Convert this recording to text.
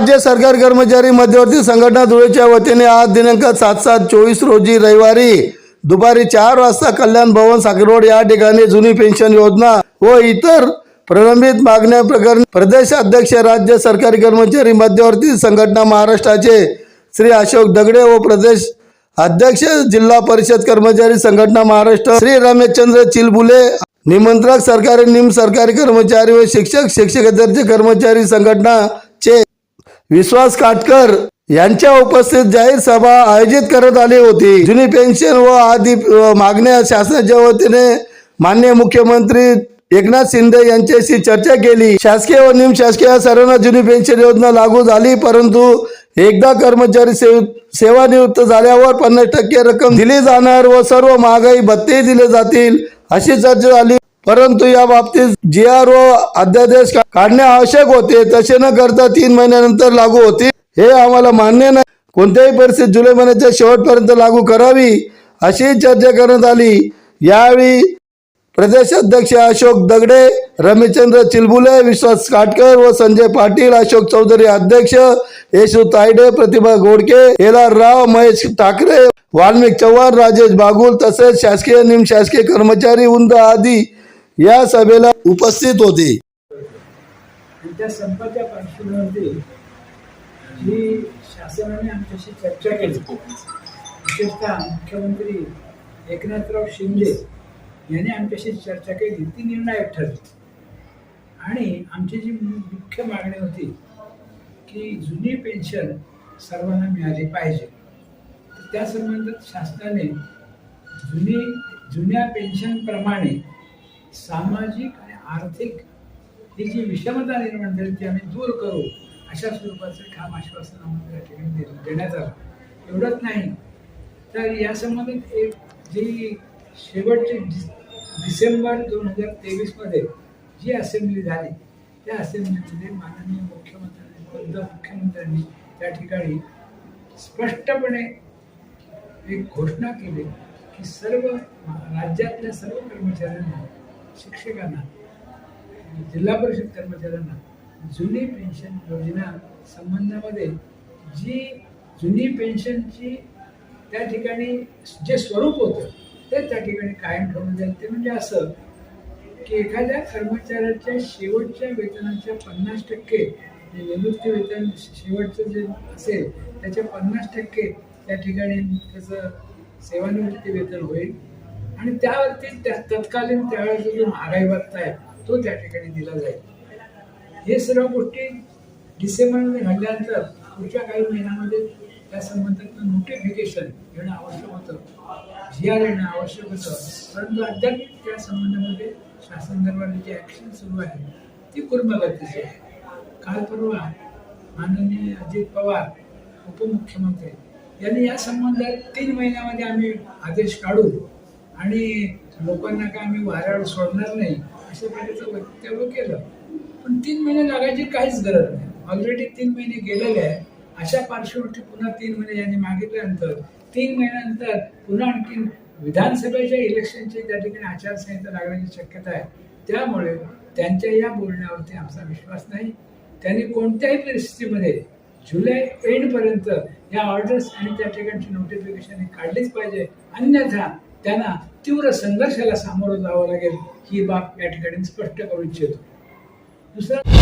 राज्य सरकार कर्मचारी मध्यवर्ती संघटना धुळेच्या वतीने आज दिनांक सात सात चोवीस रोजी रविवारी दुपारी चार वाजता कल्याण भवन साखरवड या ठिकाणी जुनी पेन्शन योजना व इतर प्रलंबित मागण्या प्रकरणी प्रदेश अध्यक्ष राज्य सरकारी कर्मचारी मध्यवर्ती संघटना महाराष्ट्राचे श्री अशोक दगडे व प्रदेश अध्यक्ष जिल्हा परिषद कर्मचारी संघटना महाराष्ट्र श्री रमेशचंद्र चिलबुले निमंत्रक सरकारी निम सरकारी कर्मचारी व शिक्षक शिक्षकेतरचे कर्मचारी संघटना विश्वास काटकर यांच्या उपस्थित जाहीर सभा आयोजित करत आली होती. जुनी पेन्शन व आदी मागण्या शासनाच्या वतीने मान्य मुख्यमंत्री एकनाथ शिंदे यांच्याशी चर्चा केली. शासकीय व निमशासकीय सर्वांना जुनी पेन्शन योजना लागू झाली परंतु एकदा कर्मचारी सेव सेवानिवृत्त झाल्यावर पन्नास टक्के रक्कम दिली जाणार व सर्व महागाई भत्ते दिले जातील अशी चर्चा झाली. परंतु या बाबतीत जी आर ओ अध्यादेश काढणे आवश्यक होते तसे न करता तीन महिन्यानंतर लागू होते. हे आम्हाला मान्य नाही. कोणत्याही परिस्थितीत जुलै महिन्याच्या शेवटपर्यंत लागू करावी अशी चर्चा करण्यात आली. यावेळी प्रदेश अध्यक्ष अशोक दगडे रमेशचंद्र चिलबुले विश्वास काटकर व संजय पाटील अशोक चौधरी अध्यक्ष येशू तायडे प्रतिभा गोडके एलार राव महेश ठाकरे वाल्मिक चव्हाण राजेश बागुल तसेच शासकीय निमशासकीय कर्मचारी उंद आदी या सभेला उपस्थित होते. त्यांच्या संपाच्या पार्श्वभूमीवरती जी शासनाने आमच्याशी चर्चा केली विशेषतः मुख्यमंत्री एकनाथराव शिंदे यांनी आमच्याशी चर्चा केली ती निर्णायक ठरली. आणि आमची जी मुख्य मागणी होती की जुनी पेन्शन सर्वांना मिळाली पाहिजे. त्या संबंधात शासनाने जुनी जुन्या पेन्शनप्रमाणे सामाजिक आणि आर्थिक ही जी विषमता निर्माण झाली ती आम्ही दूर करू अशा स्वरूपाचं काम आश्वासन आम्हाला या ठिकाणी देण्यात आलं. एवढंच नाही. तर या संबंधित एक जी शेवटची डिसेंबर दोन हजार तेवीसमध्ये जी असेंब्ली झाली त्या असेंब्लीमध्ये माननीय मुख्यमंत्र्यांनी खुद्द मुख्यमंत्र्यांनी त्या ठिकाणी स्पष्टपणे एक घोषणा केली की सर्व राज्यातल्या सर्व कर्मचाऱ्यांना शिक्षकांना जिल्हा परिषद कर्मचाऱ्यांना जुनी पेन्शन योजना संबंधामध्ये जी जुनी पेन्शनची त्या ठिकाणी जे स्वरूप होतं ते त्या ठिकाणी कायम ठेवलं जाईल ते म्हणजे असं की एखाद्या कर्मचाऱ्याच्या शेवटच्या वेतनाच्या पन्नास टक्के जे निवृत्ती वेतन शेवटचं जे असेल त्याच्या पन्नास टक्के त्या ठिकाणी त्याचं सेवानिवृत्ती वेतन होईल. आणि त्यावरती त्या तत्कालीन त्यावेळेचा जो महागाई भत्ता आहे तो त्या ठिकाणी दिला जाईल. हे सर्व गोष्टी डिसेंबरमध्ये घडल्यानंतर पुढच्या काही महिन्यामध्ये त्या संबंधात नोटिफिकेशन येणं आवश्यक होतं. जी आर येणं आवश्यक होतं. परंतु अद्याप त्या संबंधामध्ये शासन दरबारी जी ॲक्शन सुरू आहे ती कुर्मगतीची आहे. काल परवा माननीय अजित पवार उपमुख्यमंत्री यांनी या संबंधात तीन महिन्यामध्ये आम्ही आदेश काढू आणि लोकांना काय आम्ही वाऱ्यावर सोडणार नाही अशा प्रकारचं वक्तव्य केलं. पण तीन महिने लागायची काहीच गरज नाही. ऑलरेडी तीन महिने गेलेले आहे. अशा पार्श्वभूमी पुन्हा तीन महिने यांनी मागितल्यानंतर तीन महिन्यानंतर पुन्हा आणखी विधानसभेच्या इलेक्शनची त्या ठिकाणी आचारसंहिता लागण्याची शक्यता आहे. त्यामुळे त्यांच्या या बोलण्यावरती आमचा विश्वास नाही. त्यांनी कोणत्याही परिस्थितीमध्ये जुलै एंडपर्यंत या ऑर्डर्स आणि त्या ठिकाणची नोटिफिकेशन काढलीच पाहिजे. अन्यथा त्यांना तीव्र संघर्षाला सामोरं जावं लागेल ही बाब या ठिकाणी स्पष्ट करू इच्छितो. दुसरं